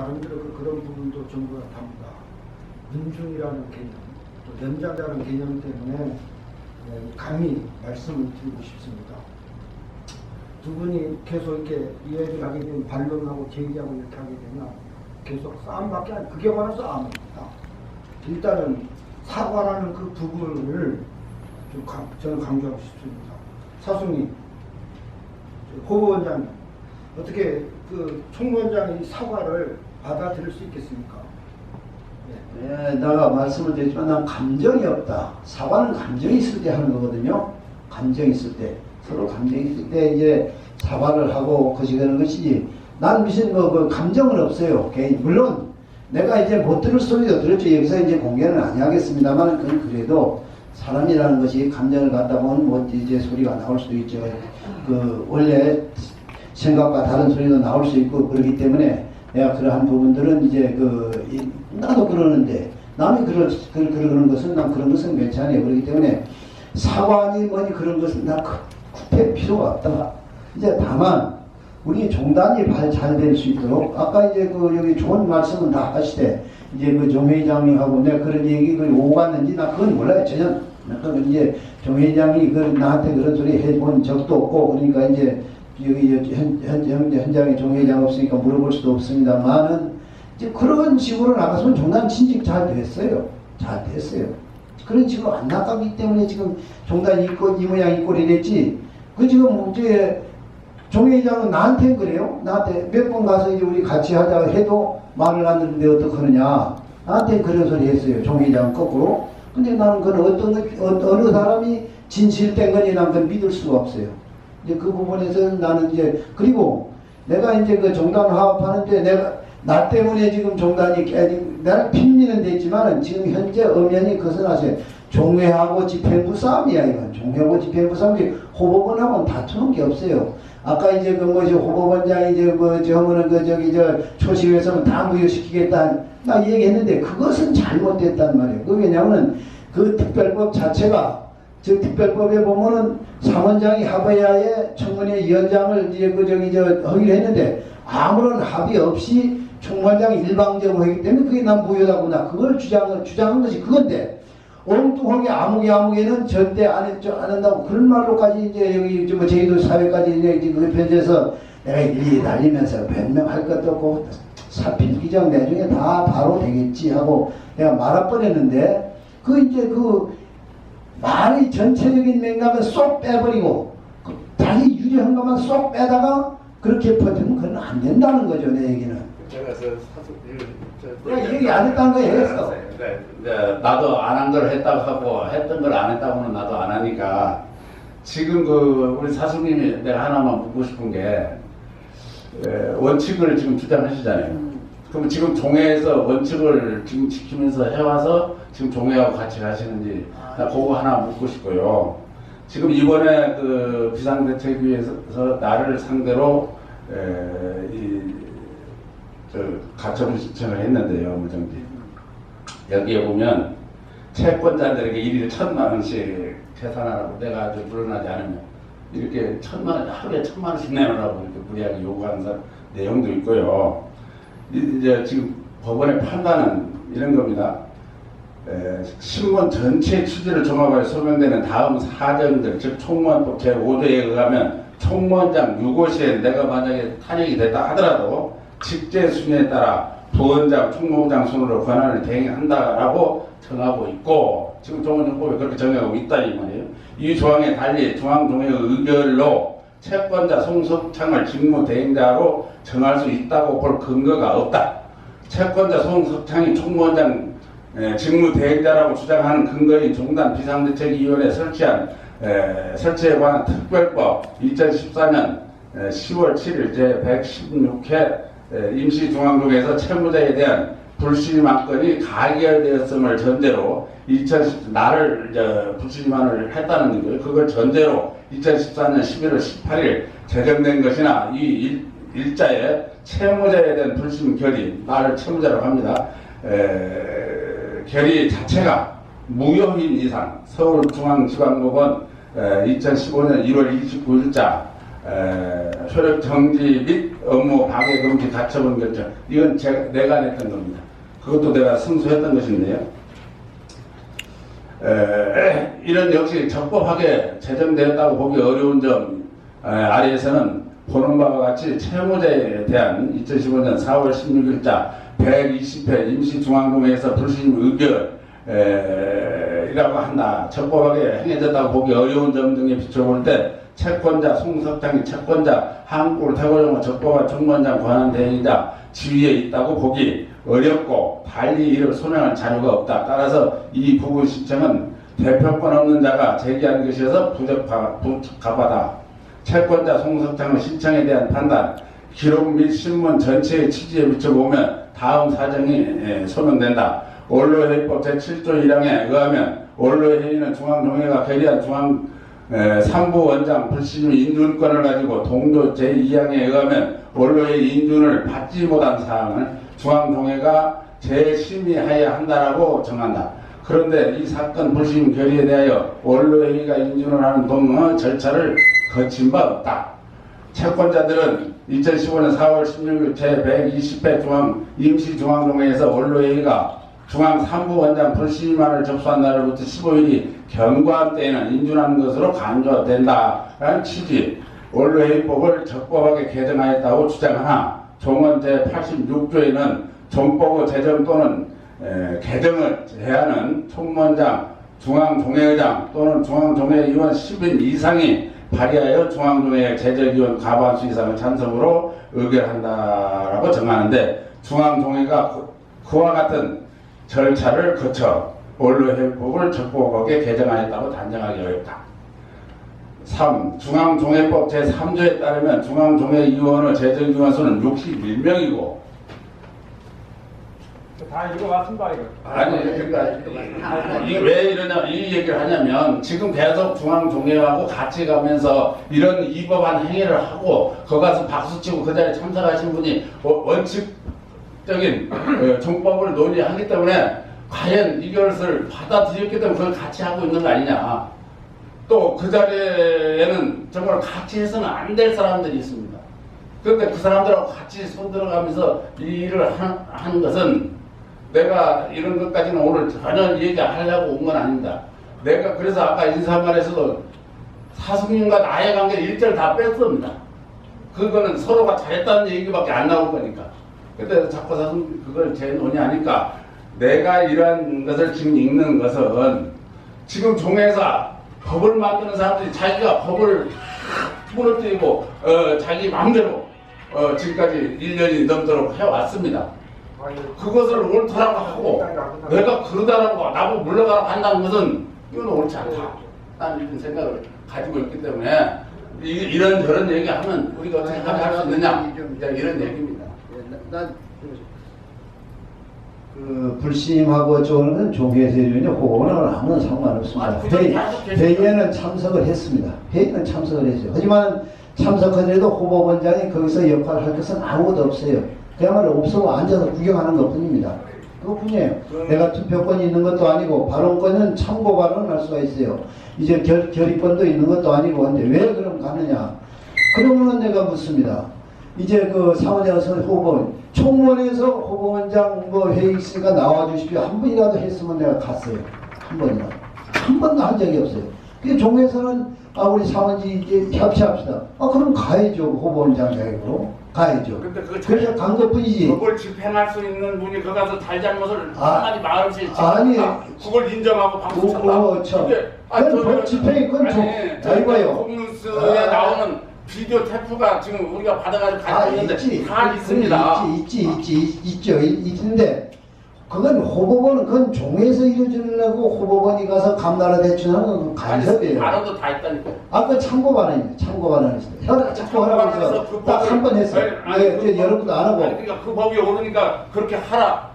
나름대로 그- 그런 부분도 정부가 답니다. 민중이라는 개념, 또 연장자라는 개념 때문에 네, 감히 말씀을 드리고 싶습니다. 두 분이 계속 이렇게 이야기를 하게 되면 반론하고 제기하고 이렇게 하게 되면 계속 싸움밖에 안, 그게 바로 싸움입니다. 일단은 사과라는 그 부분을 좀 강, 저는 강조하고 싶습니다. 사수님, 호보원장님, 어떻게 그 총무원장이 사과를 받아들일 수 있겠습니까? 네. 예, 내가 말씀을 드렸지만 난 감정이 없다. 사과는 감정이 있을 때 하는 거거든요. 감정이 있을 때. 서로 감정이 있을 때 이제 사과를 하고 것이 되는 것이지. 난 무슨 뭐, 그 감정은 없어요. 개인. 물론 내가 이제 못 들을 소리도 들었죠. 여기서 이제 공개는 안 하겠습니다만 그건 그래도 사람이라는 것이 감정을 갖다 보면 뭐 이제 소리가 나올 수도 있죠. 그 원래 생각과 다른 소리도 나올 수 있고 그렇기 때문에 내가 그러한 부분들은 이제 그 이- 나도 그러는데 남이 그러, 그, 그러는 것은 난 그런 것은 괜찮아요. 그렇기 때문에 사과니 뭐니 그런 것은 나 그- 구태 필요가 없다. 이제 다만 우리 종단이 잘 될 수 있도록 아까 이제 그 여기 좋은 말씀은 다 하시되 이제 그 종회장님하고 내가 그런 얘기를 오갔는지 나 그건 몰라요 전혀 그건 이제 종회장이 그 나한테 그런 소리 해본 적도 없고 그러니까 이제 여기 현, 현, 현, 현장에 종회장 없으니까 물어볼 수도 없습니다만은 이제 그런 식으로 나가서는 종단 진직 잘 됐어요 잘 됐어요 그런 식으로 안 나가기 때문에 지금 종단 있고 이 모양 있고 이랬지 그 지금 이제 종회장은 나한테 그래요? 나한테 몇 번 가서 이제 우리 같이 하자 해도 말을 안 듣는데 어떡하느냐. 나한테 그런 소리 했어요. 종회장 거꾸로. 근데 나는 그건 어떤, 어느 사람이 진실된 거니 난 그건 믿을 수가 없어요. 이제 그 부분에서 나는 이제, 그리고 내가 이제 그 종단 화합하는데 내가, 나 때문에 지금 종단이 깨진, 내가 핀미는 됐지만은 지금 현재 엄연히 그것은 아세요. 종회하고 집행부 싸움이야, 이건. 종회하고 집행부 싸움이 호법원하고는 다투는 게 없어요. 아까 이제 그 뭐지 호법원장이 이제 뭐 저거는 그 저기 저 초심에서는 다 무효시키겠다 나 얘기했는데 그것은 잘못됐단 말이에요. 그 왜냐하면 그 특별법 자체가 저 특별법에 보면은 사원장이 합의하에 청문회 위원장을 이제 그 저기 저 하기로 했는데 아무런 합의 없이 총괄장이 일방적으로 하기 때문에 그게 난 무효다고 나. 그걸 주장을 주장한 것이 그건데 엉뚱하게 아무개 아무개는 절대 안, 했, 안 한다고 그런 말로까지 이제 여기 뭐 제주도 사회까지 이제 그 편지에서 내가 일일이 달리면서 변명할 것도 없고 사필 기정 내중에 다 바로 되겠지 하고 내가 말할 뻔했는데 그 이제 그 말의 전체적인 맥락을 쏙 빼버리고 그 자기 유리한 것만 쏙 빼다가 그렇게 퍼뜨리면 그건 안 된다는 거죠 내 얘기는. 제가 저 사수 내가 얘기 안 했다는 거예요 했어 네, 네, 나도 안 한 걸 했다고 하고 했던 걸 안 했다고는 나도 안 하니까 지금 그 우리 사수님이 내가 하나만 묻고 싶은 게 에, 원칙을 지금 주장하시잖아요. 그럼 지금 종회에서 원칙을 지금 지키면서 해와서 지금 종회하고 같이 가시는지 나 그거 하나 묻고 싶고요. 지금 이번에 그 비상대책위에서 나를 상대로 에, 이, 저 가처분 신청을 했는데요, 무정지. 여기에 보면 채권자들에게 일일 천만 원씩 계산하라고 내가 아주 물러나지 않으면 이렇게 천만 원, 하루에 천만 원씩 내놓으라고 이렇게 무리하게 요구하는 사- 내용도 있고요. 이- 이제 지금 법원의 판단은 이런 겁니다. 에, 신문 전체 취지를 종합하여 소명되는 다음 사정들, 즉 총무원법 제5조에 의하면 총무원장 6호시에 내가 만약에 탄핵이 됐다 하더라도 직제 순위에 따라 부원장, 총무부장 순으로 권한을 대행한다라고 정하고 있고 지금 종원정법에 그렇게 정하고 있다 이 말이에요. 이 조항에 달리 중앙종회의 의결로 채권자 송석창을 직무대행자로 정할 수 있다고 볼 근거가 없다. 채권자 송석창이 총무원장 에, 직무 대행자라고 주장하는 근거인 종단 비상대책위원회 설치한 에, 설치에 관한 특별법 2014년 10월 7일 제 116회 임시중앙국에서 채무자에 대한 불신임 안건이 가결되었음을 전제로 2010 나를 저, 불신임안을 했다는 거예요. 그걸 전제로 2014년 11월 18일 제정된 것이나 이 일, 일자에 채무자에 대한 불신 결의 나를 채무자라고 합니다. 에, 결의 자체가 무효인 이상 서울중앙지방법원 2015년 1월 29일자 효력 정지 및 업무 방해 금지 가처분 결정 이건 제가 내가 냈던 겁니다. 그것도 내가 승소했던 것인데요. 에, 이런 역시 적법하게 제정되었다고 보기 어려운 점 에, 아래에서는 보는 바와 같이 채무자에 대한 2015년 4월 16일자 120회 임시중앙동회에서 불신 의결 에, 이라고 한다. 적법하게 행해졌다고 보기 어려운 점 등에 비춰볼 때 채권자 송석장이 채권자 한국을 태고용어 적법한 총무원장 권한 대행이자 지위에 있다고 보기 어렵고 달리 이를 소명할 자료가 없다. 따라서 이 부분 신청은 대표권 없는 자가 제기한 것이어서 부적합하다. 채권자 송석장의 신청에 대한 판단, 기록 및 신문 전체의 취지에 비춰보면 다음 사정이 예, 소명된다. 원로회의법 제7조 1항에 의하면 원로회의는 중앙동회가 결의한 중앙 에, 3부 원장 불신임 인준권을 가지고 동조 제2항에 의하면 원로의 인준을 받지 못한 사항을 중앙동회가 재심의하여야 한다라고 정한다. 그런데 이 사건 불신 결의에 대하여 원로회의가 인준을 하는 동의 절차를 거친 바 없다. 채권자들은 2015년 4월 16일 제120회 중앙 임시중앙동회에서 원로회의가 중앙 3부 원장 불신임안을 접수한 날로부터 15일이 경과한 때에는 인준하는 것으로 간주된다라는 취지. 원로회의법을 적법하게 개정하였다고 주장하나 종원 제86조에는 종법의 제정 또는 에, 개정을 제하는 총무원장, 중앙종회의장 또는 중앙종회의원 10인 이상이 발의하여 중앙종회 제적위원 과반수 이상의 찬성으로 의결한다라고 정하는데 중앙종회가 그- 그와 같은 절차를 거쳐 원로회법을 적법하게 개정하였다고 단정하기 어렵다. 3. 중앙종회법 제3조에 따르면 중앙종회위원의 제적위원 수는 61명이고 다 읽어봤습니다 이거. 아니 그러니까 왜 이러냐 이 얘기를 하냐면 지금 계속 중앙종회하고 같이 가면서 이런 위법한 행위를 하고 거기 가서 박수치고 그 자리에 참석하신 분이 원- 원칙적인 어, 종법을 논의하기 때문에 과연 이것을 받아들였기 때문에 그걸 같이 하고 있는 거 아니냐. 또 그 자리에는 정말 같이 해서는 안 될 사람들이 있습니다. 그런데 그 사람들하고 같이 손들어가면서 이 일을 하- 하는 것은 내가 이런 것까지는 오늘 전혀 얘기하려고 온 건 아닙니다. 내가 그래서 아까 인사말에서도 사수님과 나의 관계 일절 다 뺐습니다. 그거는 서로가 잘했다는 얘기밖에 안 나올 거니까. 근데 자꾸 사수님 그걸 제 논의하니까 내가 이러한 것을 지금 읽는 것은 지금 종에서 법을 만드는 사람들이 자기가 법을 무너뜨리고 어, 자기 마음대로 어, 지금까지 1년이 넘도록 해왔습니다. 그것을 옳다라고 하고 내가 그러다라고 나보고 물러가라고 한다는 것은 이건 옳지 않다. 나는 이런 생각을 가지고 있기 때문에 이, 이런 저런 얘기하면 우리가 어떻게 할 수 있느냐 이런 얘기입니다. 그 불신임하고 저는 종회세륜이 호언을 아무런 상관없습니다. 아, 그저 회의, 계속 계속 회의에는 참석을 했습니다. 회의는 참석을 했어요. 하지만 참석하더라도 후보 원장이 거기서 역할을 할 것은 아무것도 없어요. 그야말로 없으면 앉아서 구경하는 것 뿐입니다. 그것뿐이에요. 내가 투표권이 있는 것도 아니고 발언권은 참고 발언을 할 수가 있어요. 이제 결, 결의권도 있는 것도 아니고 근데 왜 그럼 가느냐? 그러면은 내가 묻습니다. 이제 그 사원장선 후보 총무원에서 후보원장 뭐 회의 있으니까 나와주십시오. 한 번이라도 했으면 내가 갔어요. 한 번이라도. 한 번도 한 적이 없어요. 그 종에서는 아 우리 사원지 이제 협치합시다. 아 그럼 가야죠 후보원장 자격으로 가야죠. 근데 그거 그래서 간 것뿐이지. 그걸 집행할 수 있는 분이 거기 가서 잘잘못을 아, 한마디 말없이 아니. 그걸 인정하고 방송 오, 쳤다. 오, 참. 근데 그건 법 집행이 그건 좀- 자, 이거요. 홈뉴스에 아. 나오는 비디오 테프가 지금 우리가 받아가지고 아 가지고 있는데. 다 있습니다. 있지, 있지, 있지, 있죠. 있- 있는데 그건 후보본은 그건 종에서 이루어지려고 후보본이 가서 감나라 대출하는 건 간섭이에요. 발언도 다 있다니까. 아까 참고 발언입니다. 참고 발언했어요. 혈 참고 하라고 해서 딱한 번 했어요. 예, 그 여러분도 안 하고. 아니, 그러니까 그 법이 오르니까 그렇게 하라.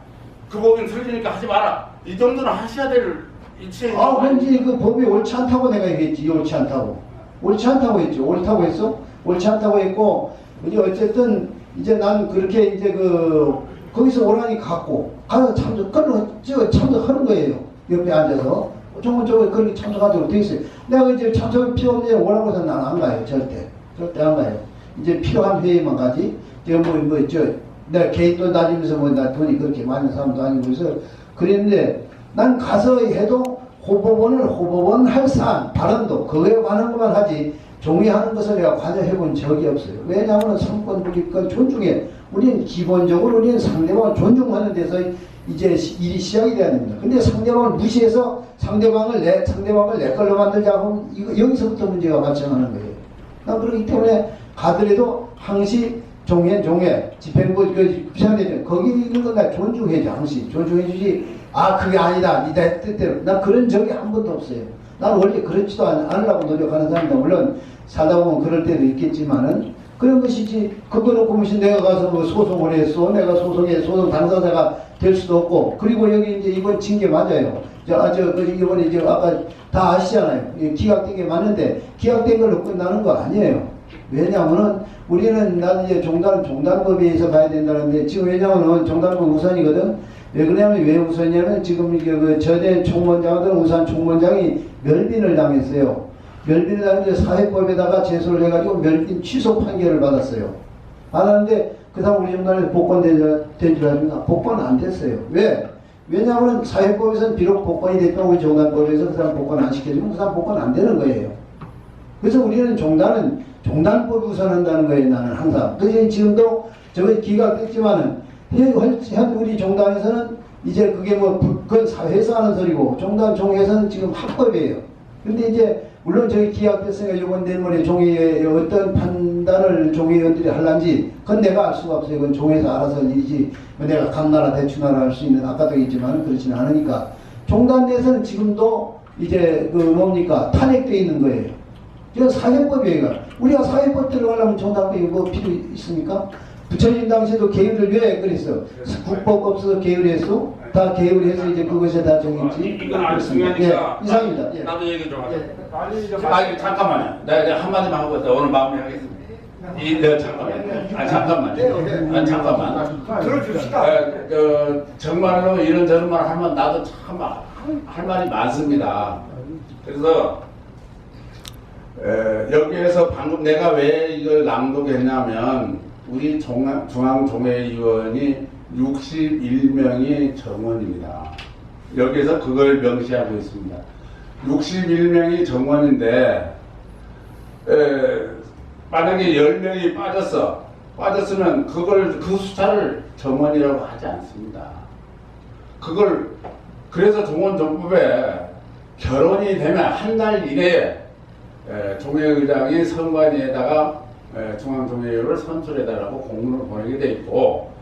그 법이 틀리니까 하지 마라. 이 정도는 하셔야 될 이치에. 아, 그런지 그 법이 옳지 않다고 내가 얘기했지. 옳지 않다고. 옳지 않다고 했죠. 옳다고 했어? 옳지 않다고 했고, 이제 어쨌든 이제 난 그렇게 이제 그 거기서 오라니 갔고 가서 참석, 그런 저 참석하는 거예요. 옆에 앉아서 정말 저거 그렇게 참석하도록 돼 있어요. 내가 이제 참석 필요 없는 데 오라고 해서 난안 가요. 절대. 절대 안 가요. 이제 필요한 회의만 가지. 저뭐뭐저 내가 개인돈 다니면서 뭐 나 돈이 그렇게 많은 사람도 아니고 그래서 그랬는데 난 가서 해도 호법원을 호법원 할 사안 발언도 그거에 관한 것만 하지 종이 하는 것을 내가 관여해 본 적이 없어요. 왜냐하면 상권 분립과 존중해. 우리는 기본적으로 우리는 상대방을 존중하는 데서 이제 시- 일이 시작이 돼야 됩니다. 근데 상대방을 무시해서 상대방을 내 상대방을 내 걸로 만들자고 이거 여기서부터 문제가 발생하는 거예요. 난 그렇기 때문에 가더라도 항시 종회 종회 집행부 그 부산대전 거기 있는 건 나 존중해줘 항시. 존중해주지. 아 그게 아니다. 니네 뜻대로. 난 그런 적이 한 번도 없어요. 난 원래 그렇지도 않, 않으려고 노력하는 사람이다. 물론 살다 보면 그럴 때도 있겠지만은 그런 것이지 그거 놓고 무슨 내가 가서 뭐 소송을 했어 내가 소송에 소송 당사자가 될 수도 없고 그리고 여기 이제 이번 징계 맞아요 저아저그 이번에 저 아까 다 아시잖아요 이 기각된 게 맞는데 기각된 걸로 끝나는 거 아니에요 왜냐하면은 우리는 나는 이제 종단 종단법에 의해서 가야 된다는데 지금 왜냐하면은 종단법 우선이거든. 왜 그러냐면 왜 우선이냐면 지금 이게 그 저대 총무원장하던 우산 총무원장이 멸빈을 당했어요. 당해서 사회법에다가 제소를 해가지고 멸빈 취소 판결을 받았어요. 받았는데 그 다음 우리 종단에서 복권된 줄 아십니까? 복권 안 됐어요. 왜? 왜냐하면 사회법에서는 비록 복권이 됐던 우리 종단법에서 그 사람 복권 안 시켜주면 그 사람 복권 안 되는 거예요. 그래서 우리는 종단은 종단법을 우선한다는 거예요, 나는 항상. 그래서 지금도 저거 기각됐지만은, 현, 현 우리 종단에서는 이제 그게 뭐, 부- 그건 사회에서 하는 소리고, 종단 종회에서는 지금 합법이에요. 근데 이제, 물론 저기 기각됐으니까 이번 내년에 종회에 어떤 판단을 종회의원들이 할란지, 그건 내가 알 수가 없어요. 그건 종회에서 알아서 할 일이지, 뭐 내가 각 나라 대추나라 할 수 있는, 아까도 있지만 그렇지는 않으니까. 종단 내에서는 지금도 이제 그 뭡니까, 탄핵돼 있는 거예요. 이건 사회법이에요. 우리가 사회법 들어가려면 정당법이 뭐 필요 있습니까? 부처님 당시에도 계율을 왜 그랬어? 국법 없어서 계율했어? 다 계율해서 이제 그것에 다 정했지. 이건 아주 중요하니까 예, 이상입니다. 예. 나도 얘기 좀 하자. 아니 잠깐만요. 내가 이제 한마디만 하고 있다. 오늘 마무리하겠습니다. 이 내가 잠깐만. 아 잠깐만요. 아 잠깐만. 들어줍시다. 에, 그, 정말로 이런 저런 말 하면 나도 참 할 말이 많습니다. 그래서 에, 여기에서 방금 내가 왜 이걸 낭독했냐면 우리 중앙, 중앙종회의원이 61명이 정원입니다. 여기에서 그걸 명시하고 있습니다. 61명이 정원인데 에, 만약에 10명이 빠졌어. 빠졌으면 그걸 그 숫자를 정원이라고 하지 않습니다. 그걸 그래서 종원정법에 결혼이 되면 한 달 이내에 에, 종회의장이 선관위에다가 에, 중앙종회의원을 선출해달라고 공문을 보내게 돼 있고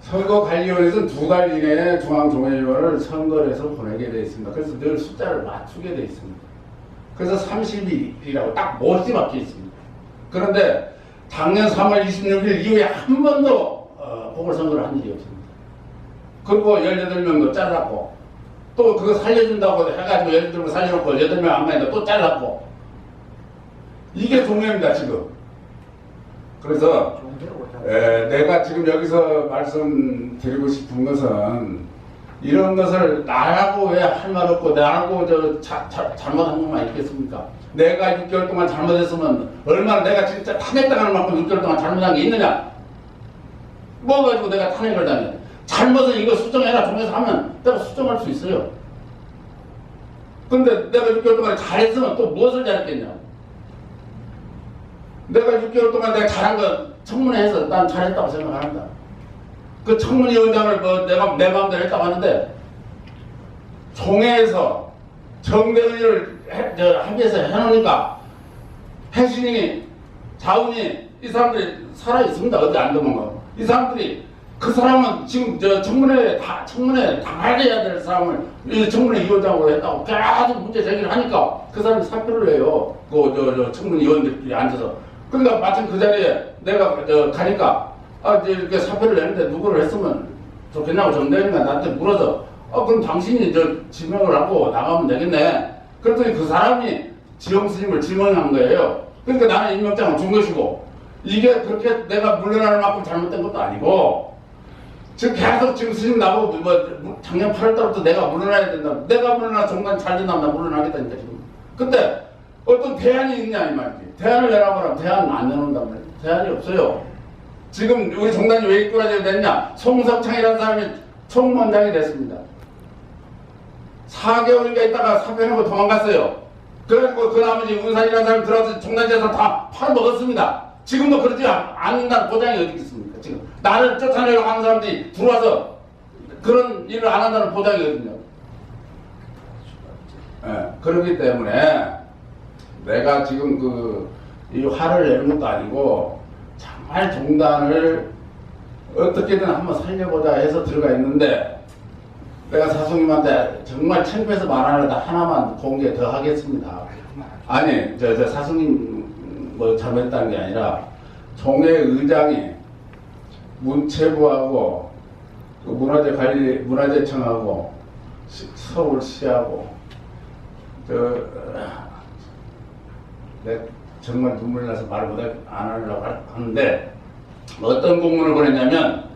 선거 관리위원회에서는 두 달 이내에 중앙종회의원을 선거를 해서 보내게 돼 있습니다. 그래서 늘 숫자를 맞추게 돼 있습니다. 그래서 30일이라고 딱 못이 박혀 있습니다. 그런데 작년 3월 26일 이후에 한 번도 어, 보궐선거를 한 일이 없습니다. 그리고 18명도 잘랐고 또 그거 살려준다고 해가지고 18명 살려놓고 8명 안 가니까 또 잘랐고 이게 종례입니다 지금 그래서 에, 내가 지금 여기서 말씀드리고 싶은 것은 이런 것을 나라고 왜 할 말 없고 나라고 저 자, 자, 잘못한 것만 있겠습니까? 내가 6개월 동안 잘못했으면 얼마나 내가 진짜 탄핵당하는 만큼 6개월 동안 잘못한 게 있느냐? 뭐 가지고 내가 탄핵을 당해? 잘못은 이거 수정해라 종에서 하면 내가 수정할 수 있어요. 근데 내가 6개월 동안 잘했으면 또 무엇을 잘했겠냐? 내가 6개월 동안 내가 잘한 거 청문회 해서 난 잘했다고 생각합니다. 그 청문위원장을 뭐 내가 내 마음대로 했다고 하는데 종회에서 정대의를 합의해서 해놓으니까 해신이 자운이 이 사람들이 살아 있습니다. 어디 안 도망가. 이 사람들이 그 사람은 지금 저 청문회 다 청문회 당해야 될 사람을 이 청문회 위원장으로 했다고 계속 문제 제기를 하니까 그 사람이 사표를 내요. 그저저 청문회 위원들끼리 앉아서. 그러니까 마침 그 자리에 내가 저 가니까 아 이렇게 사표를 내는데 누구를 했으면 좋겠냐고 정대리가 나한테 물어서 어 그럼 당신이 저 지명을 하고 나가면 되겠네. 그랬더니 그 사람이 지영 스님을 지명한 거예요. 그러니까 나는 임명장을 준 것이고 이게 그렇게 내가 물러나는 만큼 잘못된 것도 아니고 지금 계속 지금 스님 나보고 뭐 작년 8월달부터 내가 물러나야 된다. 내가 물러나 정말 잘 된다면 나 물러나겠다니까 지금. 근데 어떤 대안이 있냐 이 말이지. 대안을 내라고 하면 대안은 안 내놓는단 말이야. 대안이 없어요. 지금 우리 종단이 왜 이끌어져야 됐냐? 송석창이라는 사람이 총무원장이 됐습니다. 4개월인가 있다가 사표내고 도망갔어요. 그래가지고 그 나머지 운산이라는 사람이 들어와서 종단재산 다 팔아먹었습니다. 지금도 그러지 않- 않는다는 보장이 어디 있습니까? 지금 나를 쫓아내려고 하는 사람들이 들어와서 그런 일을 안 한다는 보장이 어딨냐고. 예, 그렇기 때문에 내가 지금 그 이 화를 내는 것도 아니고 정말 종단을 어떻게든 한번 살려보자 해서 들어가 있는데 내가 사수님한테 정말 창피해서 말하려다 하나만 공개 더 하겠습니다. 아니 저, 저 사수님 뭐 잘못했다는 게 아니라 종회 의장이 문체부하고 그 문화재 관리 문화재청하고 시- 서울시하고 저 내 정말 눈물 나서 말 못안 하려고 하는데 어떤 공문을 보냈냐면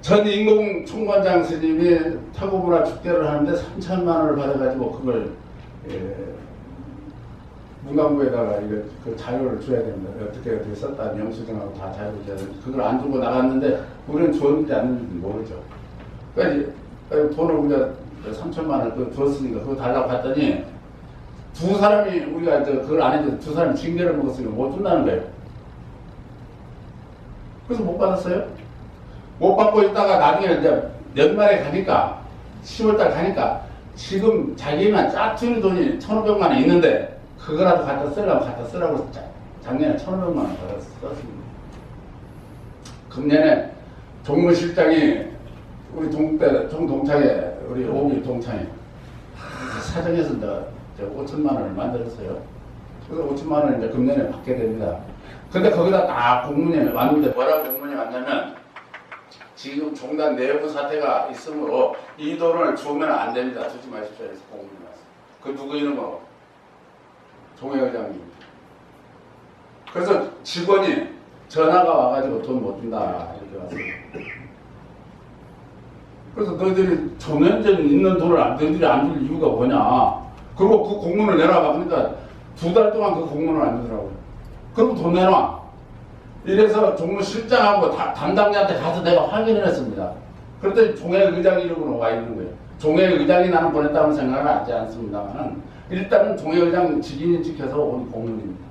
전 인공 총관장 스님이 타고문화 축제를 하는데 3천만 원을 받아가지고 그걸 예, 문광부에다가 이거 그 자료를 줘야 됩니다. 어떻게 어떻게 썼다 영수증하고 다 자료를 줘야 됩니다. 그걸 안 주고 나갔는데 우리는 줬는지 안 줬는지 모르죠. 그러니까 돈을 우리가 3천만 원을 그 줬으니까 그거 달라고 갔더니 두 사람이 우리가 저 그걸 안 해도 두 사람이 징계를 먹었으니까 못 준다는 거예요. 그래서 못 받았어요. 못 받고 있다가 나중에 이제 연말에 가니까 10월달 가니까 지금 자기만 짜투리 돈이 1,500만 원 있는데 그거라도 갖다 쓰라고 갖다 쓰라고 자- 작년에 1,500만 원 썼습니다. 금년에 종무실장이 우리 동대 종동창에 우리 오기 동창에 사정해서 이제 저 5천만 원을 만들었어요. 그래서 5천만 원을 이제 금년에 받게 됩니다. 근데 거기다 딱 공문이 왔는데 뭐라고 공문이 왔냐면 지금 종단 내부 사태가 있으므로 이 돈을 주면 안 됩니다. 주지 마십시오. 해서 공문이 왔어요. 그 누구 이름으로? 종회의장입니다. 그래서 직원이 전화가 와가지고 돈 못 준다 이렇게 왔어요. 그래서 너희들이 정년전 있는 돈을 안, 너희들이 안 줄 이유가 뭐냐. 그리고 그 공문을 내놔봐. 그러니까 두 달 동안 그 공문을 안 주더라고요. 그럼 돈 내놔. 이래서 종무 실장하고 다- 담당자한테 가서 내가 확인을 했습니다. 그랬더니 종회의장 이름으로 와 있는 거예요. 종회의장이 나는 보냈다는 생각은 하지 않습니다만 일단은 종회의장 직인이 지켜서 온 공문입니다.